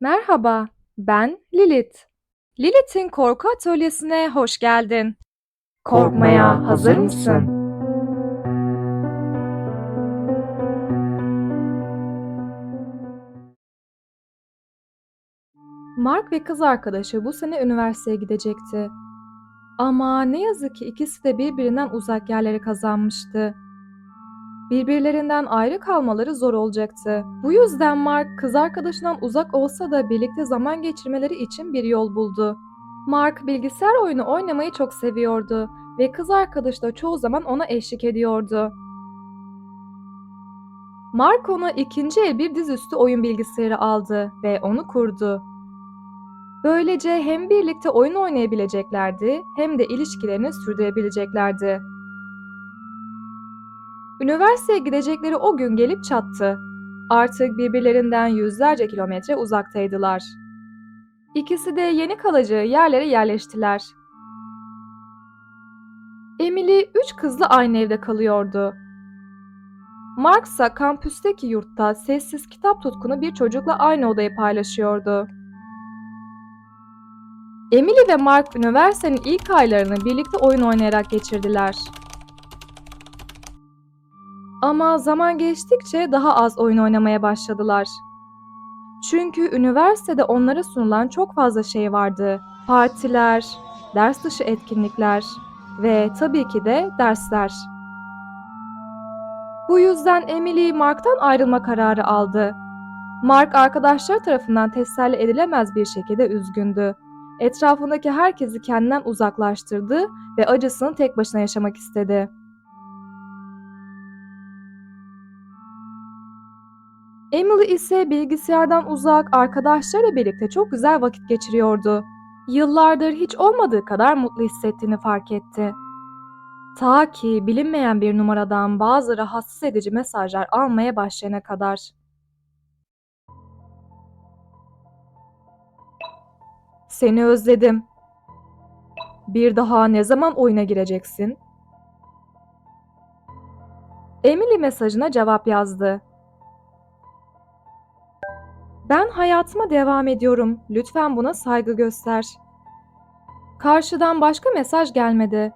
Merhaba, ben Lilith. Lilith'in korku atölyesine hoş geldin. Korkmaya hazır mısın? Mark ve kız arkadaşı bu sene üniversiteye gidecekti. Ama ne yazık ki ikisi de birbirinden uzak yerlere kazanmıştı. Birbirlerinden ayrı kalmaları zor olacaktı. Bu yüzden Mark kız arkadaşından uzak olsa da birlikte zaman geçirmeleri için bir yol buldu. Mark bilgisayar oyunu oynamayı çok seviyordu ve kız arkadaşı da çoğu zaman ona eşlik ediyordu. Mark ona ikinci el bir dizüstü oyun bilgisayarı aldı ve onu kurdu. Böylece hem birlikte oyun oynayabileceklerdi hem de ilişkilerini sürdürebileceklerdi. Üniversiteye gidecekleri o gün gelip çattı. Artık birbirlerinden yüzlerce kilometre uzaktaydılar. İkisi de yeni kalacağı yerlere yerleştiler. Emily üç kızla aynı evde kalıyordu. Mark ise kampüsteki yurtta sessiz kitap tutkunu bir çocukla aynı odayı paylaşıyordu. Emily ve Mark üniversitenin ilk aylarını birlikte oyun oynayarak geçirdiler. Ama zaman geçtikçe daha az oyun oynamaya başladılar. Çünkü üniversitede onlara sunulan çok fazla şey vardı. Partiler, ders dışı etkinlikler ve tabii ki de dersler. Bu yüzden Emily Mark'tan ayrılma kararı aldı. Mark arkadaşları tarafından teselli edilemez bir şekilde üzgündü. Etrafındaki herkesi kendinden uzaklaştırdı ve acısını tek başına yaşamak istedi. Emily ise bilgisayardan uzak arkadaşlarıyla birlikte çok güzel vakit geçiriyordu. Yıllardır hiç olmadığı kadar mutlu hissettiğini fark etti. Ta ki bilinmeyen bir numaradan bazı rahatsız edici mesajlar almaya başlayana kadar. Seni özledim. Bir daha ne zaman oyuna gireceksin? Emily mesajına cevap yazdı. Hayatıma devam ediyorum. Lütfen buna saygı göster. Karşıdan başka mesaj gelmedi.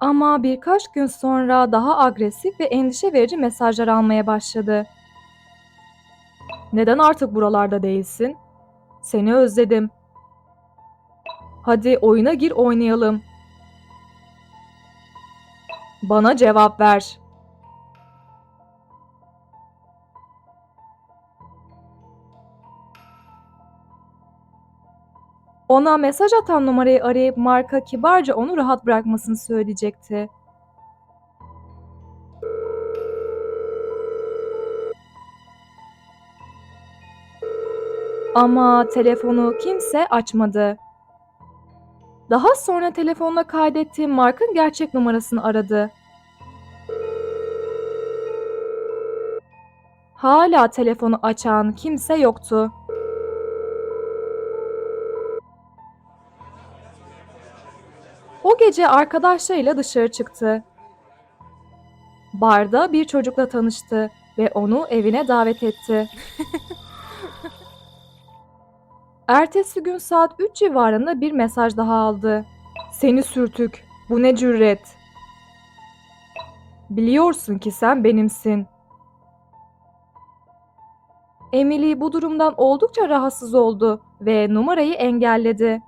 Ama birkaç gün sonra daha agresif ve endişe verici mesajlar almaya başladı. Neden artık buralarda değilsin? Seni özledim. Hadi oyuna gir oynayalım. Bana cevap ver. Ona mesaj atan numarayı arayıp Mark'a kibarca onu rahat bırakmasını söyleyecekti. Ama telefonu kimse açmadı. Daha sonra telefonla kaydettiği Mark'ın gerçek numarasını aradı. Hala telefonu açan kimse yoktu. O gece arkadaşlarıyla dışarı çıktı. Barda bir çocukla tanıştı ve onu evine davet etti. Ertesi gün saat 3 civarında bir mesaj daha aldı. Seni sürtük. Bu ne cüret? Biliyorsun ki sen benimsin. Emily bu durumdan oldukça rahatsız oldu ve numarayı engelledi.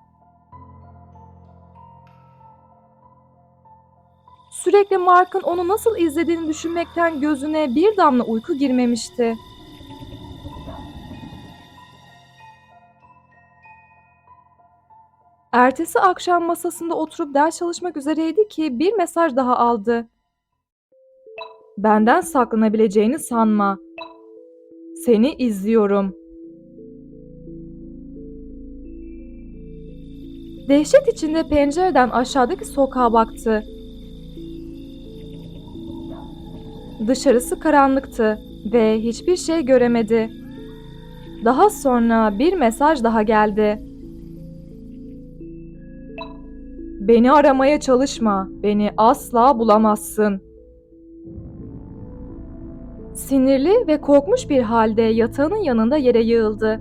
Sürekli Mark'ın onu nasıl izlediğini düşünmekten gözüne bir damla uyku girmemişti. Ertesi akşam masasında oturup ders çalışmak üzereydi ki bir mesaj daha aldı. Benden saklanabileceğini sanma. Seni izliyorum. Dehşet içinde pencereden aşağıdaki sokağa baktı. Dışarısı karanlıktı ve hiçbir şey göremedi. Daha sonra bir mesaj daha geldi. Beni aramaya çalışma. Beni asla bulamazsın. Sinirli ve korkmuş bir halde yatağının yanında yere yığıldı.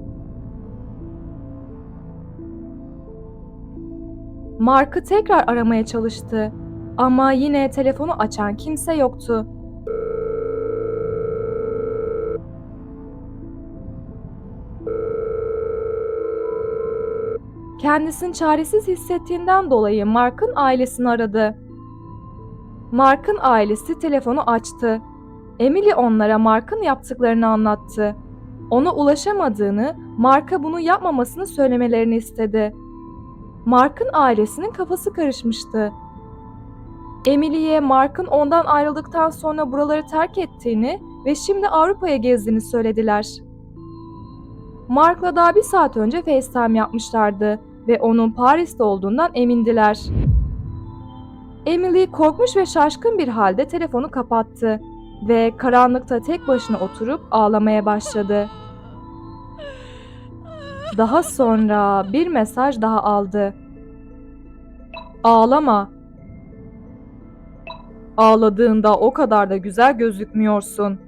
Mark'ı tekrar aramaya çalıştı ama yine telefonu açan kimse yoktu. Kendisini çaresiz hissettiğinden dolayı Mark'ın ailesini aradı. Mark'ın ailesi telefonu açtı. Emily onlara Mark'ın yaptıklarını anlattı. Ona ulaşamadığını, Mark'a bunu yapmamasını söylemelerini istedi. Mark'ın ailesinin kafası karışmıştı. Emily'ye Mark'ın ondan ayrıldıktan sonra buraları terk ettiğini ve şimdi Avrupa'ya gezdiğini söylediler. Mark'la daha bir saat önce FaceTime yapmışlardı ve onun Paris'te olduğundan emindiler. Emily korkmuş ve şaşkın bir halde telefonu kapattı ve karanlıkta tek başına oturup ağlamaya başladı. Daha sonra bir mesaj daha aldı. Ağlama. Ağladığında o kadar da güzel gözükmüyorsun.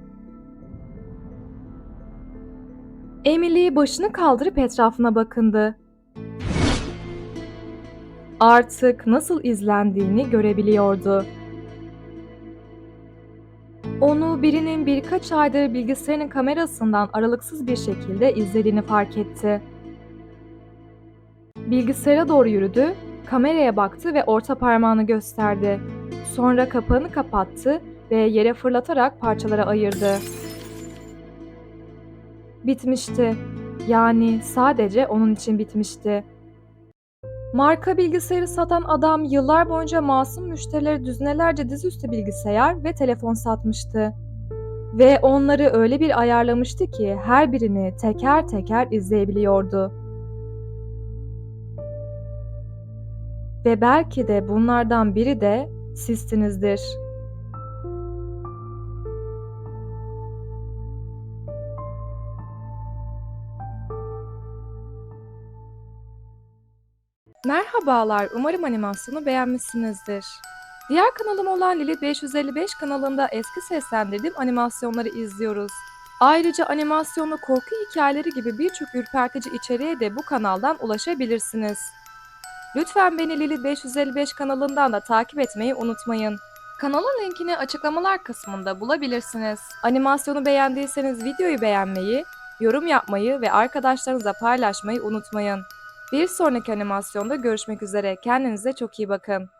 Emily başını kaldırıp etrafına bakındı. Artık nasıl izlendiğini görebiliyordu. Onu birinin birkaç aydır bilgisayarının kamerasından aralıksız bir şekilde izlediğini fark etti. Bilgisayara doğru yürüdü, kameraya baktı ve orta parmağını gösterdi. Sonra kapağını kapattı ve yere fırlatarak parçalara ayırdı. Bitmişti. Yani sadece onun için bitmişti. Marka bilgisayarı satan adam yıllar boyunca masum müşterilere düzinelerce dizüstü bilgisayar ve telefon satmıştı. Ve onları öyle bir ayarlamıştı ki her birini teker teker izleyebiliyordu. Ve belki de bunlardan biri de sizsinizdir. Merhabalar, umarım animasyonu beğenmişsinizdir. Diğer kanalım olan Lili 555 kanalında eski seslendirdiğim animasyonları izliyoruz. Ayrıca animasyonlu korku hikayeleri gibi birçok ürpertici içeriğe de bu kanaldan ulaşabilirsiniz. Lütfen beni Lili 555 kanalından da takip etmeyi unutmayın. Kanalın linkini açıklamalar kısmında bulabilirsiniz. Animasyonu beğendiyseniz videoyu beğenmeyi, yorum yapmayı ve arkadaşlarınızla paylaşmayı unutmayın. Bir sonraki animasyonda görüşmek üzere. Kendinize çok iyi bakın.